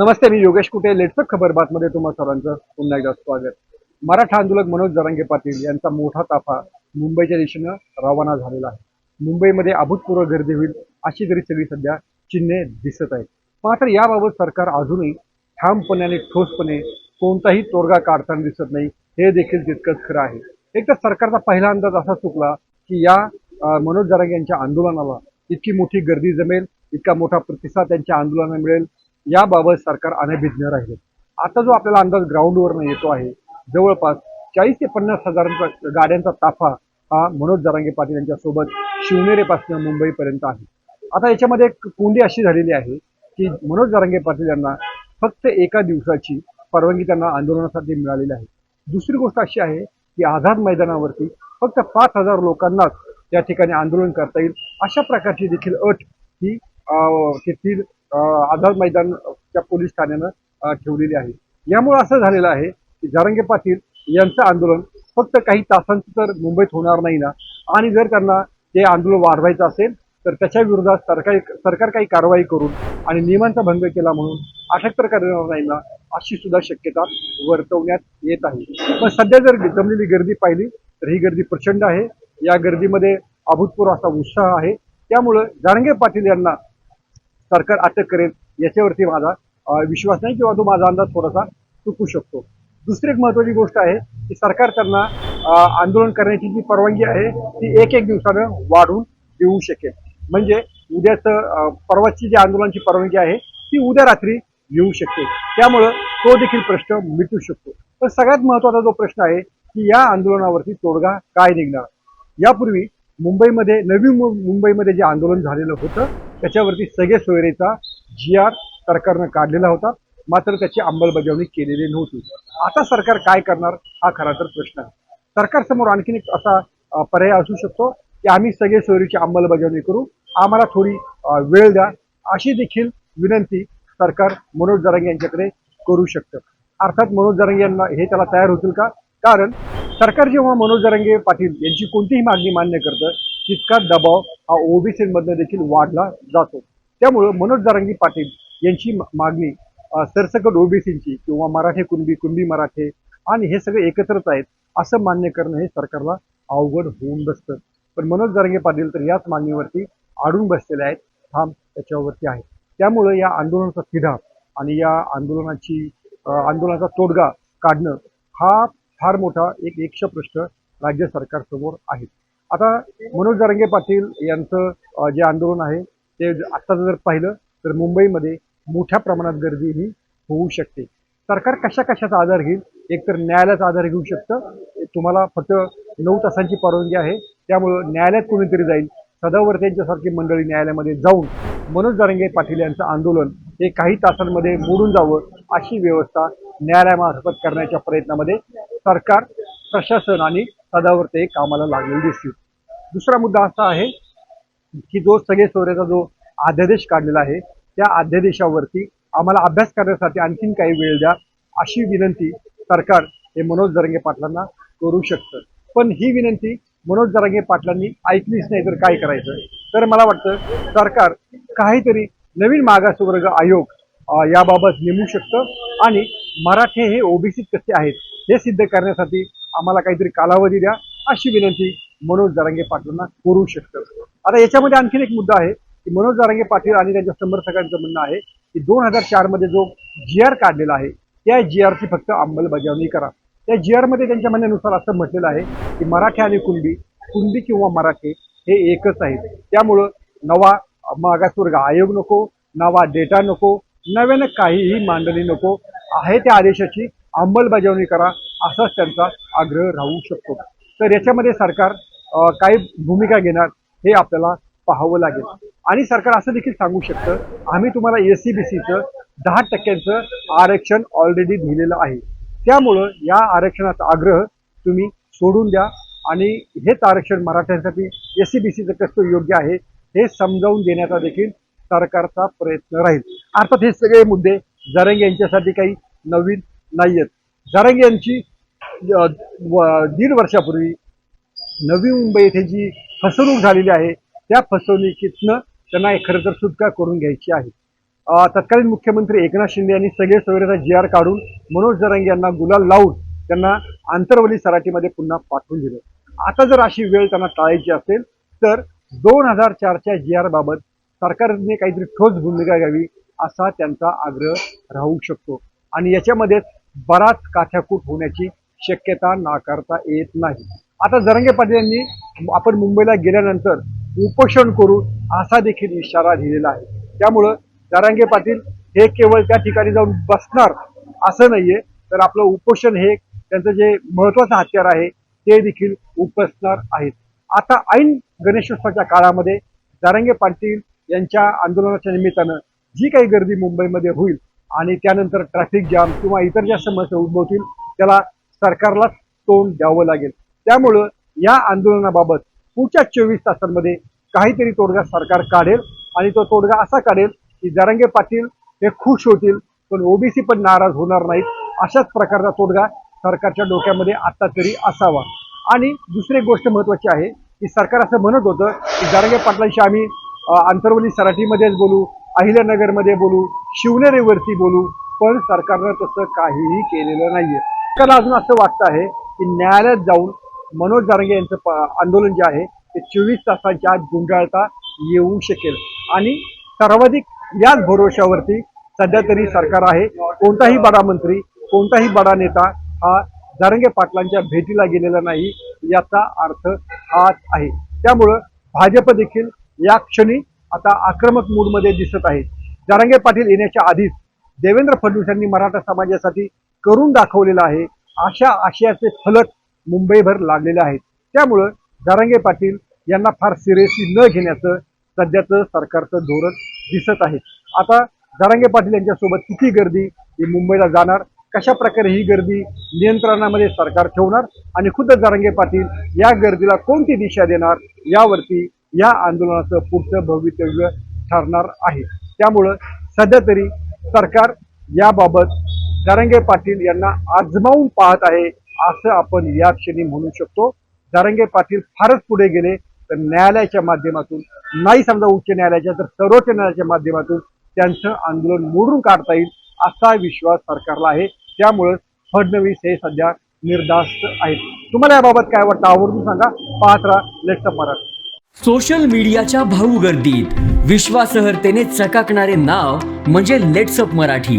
नमस्ते मी योगेश कुटे. लेटसक खबर बातमध्ये तुम्हा सर्वांचं पुन्हा एकदा स्वागत. मराठा आंदोलक मनोज जरांगे पाटील यांचा मोठा ताफा मुंबईच्या दिशेनं रवाना झालेला आहे. मुंबईमध्ये अभूतपूर्व गर्दी होईल अशी तरी सगळी सध्या चिन्हे दिसत आहेत. मात्र याबाबत सरकार अजूनही ठामपणे आणि ठोसपणे कोणताही तोडगा काढताना दिसत नाही हे देखील तितकंच खरं आहे. एक तर सरकारचा पहिला अंदाज असा चुकला की या मनोज जरांगे यांच्या आंदोलनाला इतकी मोठी गर्दी जमेल इतका मोठा प्रतिसाद त्यांच्या आंदोलनाला मिळेल याबाबत सरकार अनभिज्ञ राहिले. आता जो आपल्याला अंदाज ग्राउंडवरनं येतो आहे जवळपास चाळीस ते पन्नास हजारांचा गाड्यांचा ताफा हा मनोज जरांगे पाटील यांच्यासोबत शिवनेरेपासून मुंबईपर्यंत आहे. आता याच्यामध्ये एक कोंडी अशी झालेली आहे की मनोज जरांगे पाटील यांना फक्त एका दिवसाची परवानगी त्यांना आंदोलनासाठी मिळालेली आहे. दुसरी गोष्ट अशी आहे की आझाद मैदानावरती फक्त पाच हजार लोकांनाच या ठिकाणी आंदोलन करता येईल. अशा प्रकारची देखील अट ही तेथील आझाद मैदानच्या पोलीस ठाण्यानं ठेवलेली आहे. यामुळे असं झालेलं आहे की जारंगे पाटील यांचं आंदोलन फक्त काही तासांचं तर मुंबईत होणार नाही ना? आणि जर त्यांना ते आंदोलन वाढवायचं असेल तर त्याच्या विरोधात सरकार सरकार काही कारवाई करून आणि नियमांचा भंग केला म्हणून अटक तर करणार नाही ना अशी सुद्धा शक्यता वर्तवण्यात येत आहे. पण सध्या जर जमलेली गर्दी पाहिली तर ही गर्दी प्रचंड आहे. या गर्दीमध्ये अभूतपूर्व असा उत्साह आहे. त्यामुळं जारंगे पाटील यांना सरकार अटक करेल याच्यावरती माझा विश्वास नाही किंवा तो माझा अंदाज थोडासा चुकू शकतो. दुसरी एक महत्वाची गोष्ट आहे की सरकार त्यांना आंदोलन करण्याची जी परवानगी आहे ती एक एक दिवसानं वाढवून देऊ शकेल. म्हणजे उद्याचं परवाची जी आंदोलनाची परवानगी आहे ती उद्या रात्री येऊ शकते त्यामुळं तो देखील प्रश्न मिटू शकतो. तर सगळ्यात महत्त्वाचा जो प्रश्न आहे की या आंदोलनावरती तोडगा काय निघणार? यापूर्वी मुंबईमध्ये नवी मुंबईमध्ये जे आंदोलन झालेलं होतं त्याच्यावरती सगळे सोयरेचा जी आर सरकारनं काढलेला होता. मात्र त्याची अंमलबजावणी केलेली नव्हती. आता सरकार काय करणार हा खरा तर प्रश्न आहे. सरकारसमोर आणखीन एक असा पर्याय असू शकतो की आम्ही सगळे सोयरीची अंमलबजावणी करू. आम्हाला थोडी वेळ द्या. अशी देखील विनंती सरकार मनोज जरांगे यांच्याकडे करू शकतं. अर्थात मनोज जरांगे यांना हे त्याला तयार होतील का? कारण सरकार जेव्हा मनोज जरांगे पाटील यांची कोणतीही मागणी मान्य करतं तितका दबाव हा ओबीसी देखील वाढला जातो. त्यामुळं मनोज जारंगी पाटील यांची मागणी सरसकट ओबीसींची किंवा मराठे कुणबी कुणबी मराठे आणि हे सगळे एकत्रच आहेत असं मान्य करणं हे सरकारला अवघड होऊन बसतं. पण मनोज जरांगे पाटील तर याच मागणीवरती अडून बसलेले आहेत. थांब त्याच्यावरती आहे त्यामुळं या आंदोलनाचा तिढा आणि या आंदोलनाची आंदोलनाचा तोडगा काढणं हा फार मोठा एक यक्ष प्रश्न राज्य सरकारसमोर आहे. आता मनोज जरंगे पाटील यांचं जे आंदोलन आहे ते आत्ताचं जर पाहिलं तर मुंबईमध्ये मोठ्या प्रमाणात गर्दी ही होऊ शकते. सरकार कशा कशाचा आधार घेईल? एकतर न्यायालयाचा आधार घेऊ शकतं. तुम्हाला फक्त नऊ तासांची परवानगी आहे. त्यामुळं न्यायालयात कोणीतरी जाईल. सदावर्ते यांच्यासारखी मंडळी न्यायालयामध्ये जाऊन मनोज जरांगे पाटील यांचं आंदोलन हे काही तासांमध्ये मोडून जावं अशी व्यवस्था न्यायालयामार्फत करण्याच्या प्रयत्नामध्ये सरकार प्रशासन आणि सदावर्ते कामाला लागलेले दिसतील दुसरा मुद्दा असा आहे की जो सगळे सोयऱ्याचा जो अध्यादेश काढलेला आहे त्या अध्यादेशावरती आम्हाला अभ्यास करण्यासाठी आणखीन काही वेळ द्या अशी विनंती सरकार हे मनोज जरंगे पाटलांना करू शकतं. पण ही विनंती मनोज जरांगे पाटलांनी ऐकलीच नाही तर काय करायचं? तर मला वाटतं सरकार काहीतरी नवीन मागासवर्ग आयोग याबाबत नेमू शकतं आणि मराठे हे ओबीसी कसे आहेत हे सिद्ध करण्यासाठी आम्हाला काहीतरी कालावधी द्या अशी विनंती मनोज जरांगे पाटलांना करू शकतं. आता याच्यामध्ये आणखीन एक मुद्दा आहे की मनोज जारंगे पाटील आणि त्यांच्या समर्थकांचं म्हणणं आहे की दोन हजार चारमध्ये जो जी आर काढलेला आहे त्या जी आरची फक्त अंमलबजावणी करा. त्या जी आरमध्ये त्यांच्या म्हणण्यानुसार असं म्हटलेलं आहे की मराठी आणि कुणबी कुणबी किंवा मराठे हे एकच आहेत. त्यामुळं नवा मागासवर्ग आयोग नको नवा डेटा नको नव्यानं काहीही मांडणी नको. आहे त्या आदेशाची अंमलबजावणी करा. असाच त्यांचा आग्रह राहू शकतो. तर याच्यामध्ये सरकार काय भूमिका घेणार हे आपल्याला पाहावं लागेल. आणि सरकार असं देखील सांगू शकतं आम्ही तुम्हाला एस सी बी सीचं दहा टक्क्यांचं आरक्षण ऑलरेडी दिलेलं आहे. त्यामुळं या आरक्षणाचा आग्रह तुम्ही सोडून द्या आणि हेच आरक्षण मराठ्यांसाठी एस सी बी सीचं कसं योग्य आहे हे समजावून देण्याचा देखील सरकारचा प्रयत्न राहील. अर्थात हे सगळे मुद्दे जरंग यांच्यासाठी काही नवीन नाही आहेत जरंग यांची दीड वर्षापूर्वी नवी मुंबई येथे जी फसवणूक झालेली आहे त्या फसवणुकीतनं त्यांना खरं तर सुटका करून घ्यायची आहे. तत्कालीन मुख्यमंत्री एकनाथ शिंदे यांनी सगळे सोयरेचा जी आर काढून मनोज जरांगे यांना गुलाल लावून त्यांना आंतरवली सराटीमध्ये पुन्हा पाठवून दिलं. आता जर अशी वेळ त्यांना टाळायची असेल तर दोन हजार चारच्या जी आर बाबत सरकारने काहीतरी ठोस भूमिका घ्यावी असा त्यांचा आग्रह राहू शकतो. आणि याच्यामध्येच बराच काथ्याकूट होण्याची शक्यता नाकारता येत नाही. आता जरंगे पाटील यांनी आपण मुंबईला गेल्यानंतर उपोषण करू असा देखील इशारा दिलेला आहे. त्यामुळं जरांगे पाटील हे केवळ त्या ठिकाणी जाऊन बसणार असं नाहीये तर आपलं उपोषण हे त्यांचं जे महत्वाचं हत्यार आहे ते देखील उपसणार आहेत. आता ऐन गणेशोत्सवाच्या काळामध्ये जारंगे पाटील यांच्या आंदोलनाच्या निमित्तानं जी काही गर्दी मुंबईमध्ये होईल आणि त्यानंतर ट्रॅफिक जाम किंवा इतर ज्या समस्या उद्भवतील त्याला सरकारलाच तोंड द्यावं लागेल. त्यामुळं या आंदोलनाबाबत पुढच्या चोवीस तासांमध्ये काहीतरी तोडगा सरकार काढेल आणि तो तोडगा असा काढेल की जरंगे पाटील हे खुश होतील पण ओबीसी पण नाराज होणार नाहीत. अशाच प्रकारचा तोडगा सरकारच्या डोक्यामध्ये आता तरी असावा. आणि दुसरी एक गोष्ट महत्वाची आहे की सरकार असं म्हणत होतं की जरंगे पाटलांशी आम्ही आंतरवली सराठीमध्येच बोलू अहिल्यानगरमध्ये बोलू शिवनेरीवरती बोलू पण सरकारनं तसं काहीही केलेलं नाहीये. सरकारला अजून असं वाटतं आहे की न्यायालयात जाऊन मनोज जारंगे यांचं आंदोलन जे आहे ते चोवीस तासांच्या आत गुंडाळता येऊ शकेल. आणि सर्वाधिक याच भरोशावरती सध्या तरी सरकार आहे. कोणताही बडा मंत्री कोणताही बडा नेता हा जारंगे पाटलांच्या भेटीला गेलेला नाही याचा अर्थ हाच आहे. त्यामुळं भाजप देखील या क्षणी आता आक्रमक मूडमध्ये दिसत आहे. जारंगे पाटील येण्याच्या आधीच देवेंद्र फडणवीस यांनी मराठा समाजासाठी करून दाखवलेलं आहे. अशा आशयाचे फलक मुंबईभर लागलेले आहेत. त्यामुळं जारंगे पाटील यांना फार सिरियसली न घेण्याचं सध्याचं सरकारचं धोरण दिसत आहे. आता जारंगे पाटील यांच्यासोबत किती गर्दी ही मुंबईला जाणार? कशा प्रकारे ही गर्दी नियंत्रणामध्ये सरकार ठेवणार? आणि खुद्द जारंगे पाटील या गर्दीला कोणती दिशा देणार? यावरती या आंदोलनाचं पुढचं भवितव्य ठरणार आहे. त्यामुळं सध्या तरी सरकार याबाबत जारंगे पाटील यांना आजमावून पाहत आहे असं आपण या क्षणी म्हणू शकतो. जारंगे पाटील फारच पुढे गेले तर न्यायालयाच्या माध्यमातून नाही समजा उच्च न्यायालयाच्या तर सर्वोच्च न्यायालयाच्या माध्यमातून त्यांचं आंदोलन मोडून काढता येईल असा विश्वास सरकारला आहे. त्यामुळे फडणवीस हे सध्या निर्धास्त आहेत. तुम्हाला याबाबत काय वाटतं आवर्जून सांगा. पाहत राहा लेट्स मराठी. सोशल मीडियाच्या भाऊ गर्दीत विश्वासार्हतेने चकाकणारे नाव म्हणजे लेट्सअप मराठी.